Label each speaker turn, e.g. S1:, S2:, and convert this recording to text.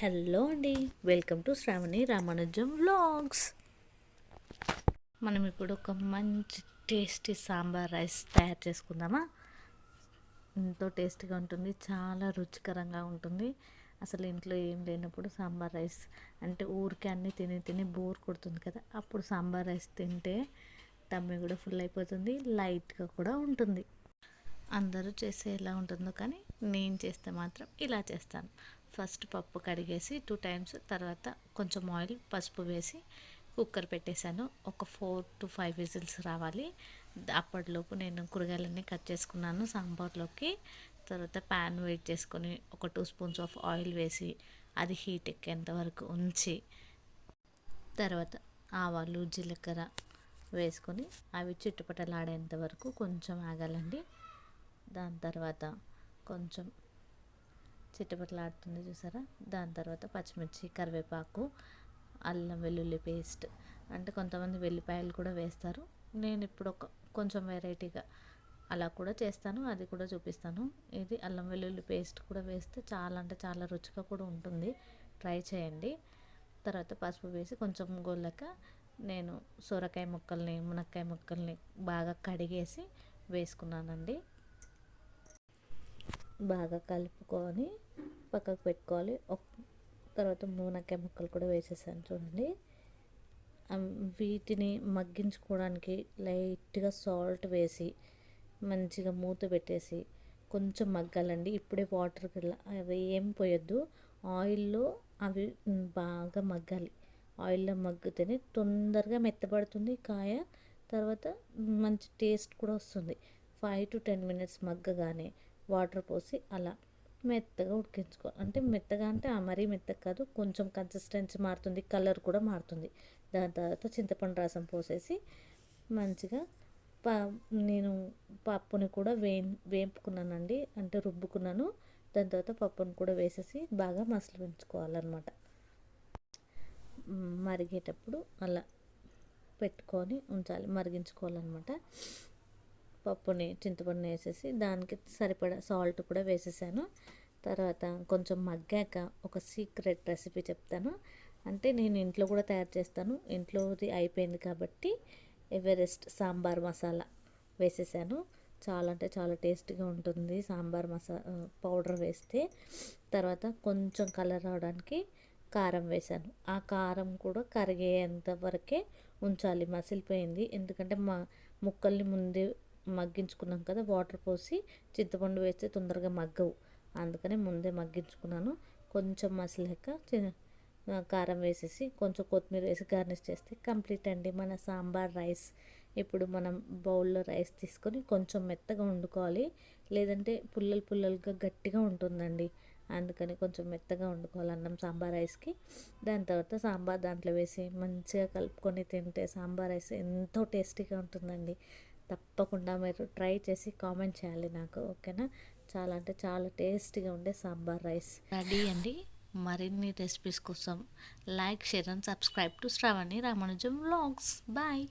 S1: Hello అండి welcome to Shravani Ramanujam vlogs. మనం ఇప్పుడు ఒక మంచి టేస్టీ సాంబార్ రైస్ తయారు చేసుకుందామా? ఎంతో టేస్టీగా ఉంటుంది చాలా రుచికరంగా ఉంటుంది. అసలు ఇంట్లో ఏం లేనప్పుడు సాంబార్ రైస్ అంటే ఊరికే అన్నీ తిని తిని బోర్ కొడుతుంది కదా అప్పుడు సాంబార్ రైస్ తింటే టమ్మి కూడా ఫుల్ అయిపోతుంది లైట్గా కూడా ఉంటుంది. అందరూ చేస్తే ఎలా ఉంటుందో కానీ నేను చేస్తే మాత్రం ఇలా చేస్తాను. ఫస్ట్ పప్పు కడిగేసి టూ టైమ్స్ తర్వాత కొంచెం ఆయిల్ పసుపు వేసి కుక్కర్ పెట్టేశాను. ఒక ఫోర్ టు ఫైవ్ విజిల్స్ రావాలి. అప్పటిలోపు నేను కూరగాయలన్నీ కట్ చేసుకున్నాను సాంబార్లోకి. తర్వాత ప్యాన్ వెయిట్ చేసుకొని ఒక టూ స్పూన్స్ ఆఫ్ ఆయిల్ వేసి అది హీట్ ఎక్కేంత వరకు ఉంచి తర్వాత ఆవాలు జీలకర్ర వేసుకొని అవి చుట్టుపట్టలాడేంత వరకు కొంచెం ఆగాలండి. దాని తర్వాత కొంచెం చిట్టపట్లాడుతుంది చూసారా? దాని తర్వాత పచ్చిమిర్చి కరివేపాకు అల్లం వెల్లుల్లి పేస్ట్ అంటే కొంతమంది వెల్లిపాయలు కూడా వేస్తారు. నేను ఇప్పుడు ఒక కొంచెం వెరైటీగా అలా కూడా చేస్తాను అది కూడా చూపిస్తాను. ఇది అల్లం వెల్లుల్లి పేస్ట్ కూడా వేస్తే చాలా అంటే చాలా రుచిగా కూడా ఉంటుంది. ట్రై చేయండి. తర్వాత పసుపు వేసి కొంచెం గోళ్ళక నేను సొరకాయ ముక్కల్ని మునక్కాయ ముక్కల్ని బాగా కడిగేసి వేసుకున్నానండి. బాగా కలుపుకొని పక్కకు పెట్టుకోవాలి. తర్వాత మునక్కాయ ముక్కలు కూడా వేసేసాను చూడండి. వీటిని మగ్గించుకోవడానికి లైట్గా సాల్ట్ వేసి మంచిగా మూత పెట్టేసి కొంచెం మగ్గాలండి. ఇప్పుడే వాటర్ అవి ఏం పోయొద్దు. ఆయిల్లో అవి బాగా మగ్గాలి. ఆయిల్లో మగ్గితేనే తొందరగా మెత్తబడుతుంది కాయ. తర్వాత మంచి టేస్ట్ కూడా వస్తుంది. ఫైవ్ టు టెన్ మినిట్స్ మగ్గగానే వాటర్ పోసి అలా మెత్తగా ఉడికించుకో అంటే మెత్తగా అంటే మరీ మెత్తగా కాదు కొంచెం కన్సిస్టెన్సీ మారుతుంది కలర్ కూడా మారుతుంది. దాని తర్వాత చింతపండు రసం పోసేసి మంచిగా పా నేను పప్పుని కూడా వే వేపుకున్నానండి అంటే రుబ్బుకున్నాను. దాని తర్వాత పప్పును కూడా వేసేసి బాగా మసలు పెంచుకోవాలన్నమాట. మరిగేటప్పుడు అలా పెట్టుకొని ఉంచాలి మరిగించుకోవాలన్నమాట. పప్పుని చింతపండు వేసేసి దానికి సరిపడా సాల్ట్ కూడా వేసేసాను. తర్వాత కొంచెం మగ్గాక ఒక సీక్రెట్ రెసిపీ చెప్తాను. అంటే నేను ఇంట్లో కూడా తయారు చేస్తాను. ఇంట్లోది అయిపోయింది కాబట్టి ఎవరెస్ట్ సాంబార్ మసాలా వేసేసాను. చాలా అంటే చాలా టేస్టీగా ఉంటుంది సాంబార్ మసా పౌడర్ వేస్తే. తర్వాత కొంచెం కలర్ రావడానికి కారం వేసాను. ఆ కారం కూడా కరిగేంత వరకే ఉంచాలి. మసిలిపోయింది. ఎందుకంటే మా ముక్కల్ని ముందే మగ్గించుకున్నాం కదా వాటర్ పోసి చింతపండు వేస్తే తొందరగా మగ్గవు. అందుకని ముందే మగ్గించుకున్నాను. కొంచెం మసలేక కారం వేసేసి కొంచెం కొత్తిమీర వేసి గార్నిష్ చేస్తే కంప్లీట్ అండి. మన సాంబార్ రైస్ ఇప్పుడు మనం బౌల్లో రైస్ తీసుకొని కొంచెం మెత్తగా వండుకోవాలి. లేదంటే పుల్లలు పుల్లలుగా గట్టిగా ఉంటుందండి. అందుకని కొంచెం మెత్తగా వండుకోవాలి అన్నం సాంబార్ రైస్కి. దాని తర్వాత సాంబార్ దాంట్లో వేసి మంచిగా కలుపుకొని తింటే సాంబార్ రైస్ ఎంతో టేస్టీగా ఉంటుందండి. తప్పకుండా మీరు ట్రై చేసి కామెంట్ చేయాలి నాకు ఓకేనా? చాలా అంటే చాలా టేస్టీగా ఉండే సాంబార్ రైస్. రెడీ అండి. మరిన్ని రెసిపీస్ కోసం like share and subscribe to Shravani Ramanujam vlogs. Bye.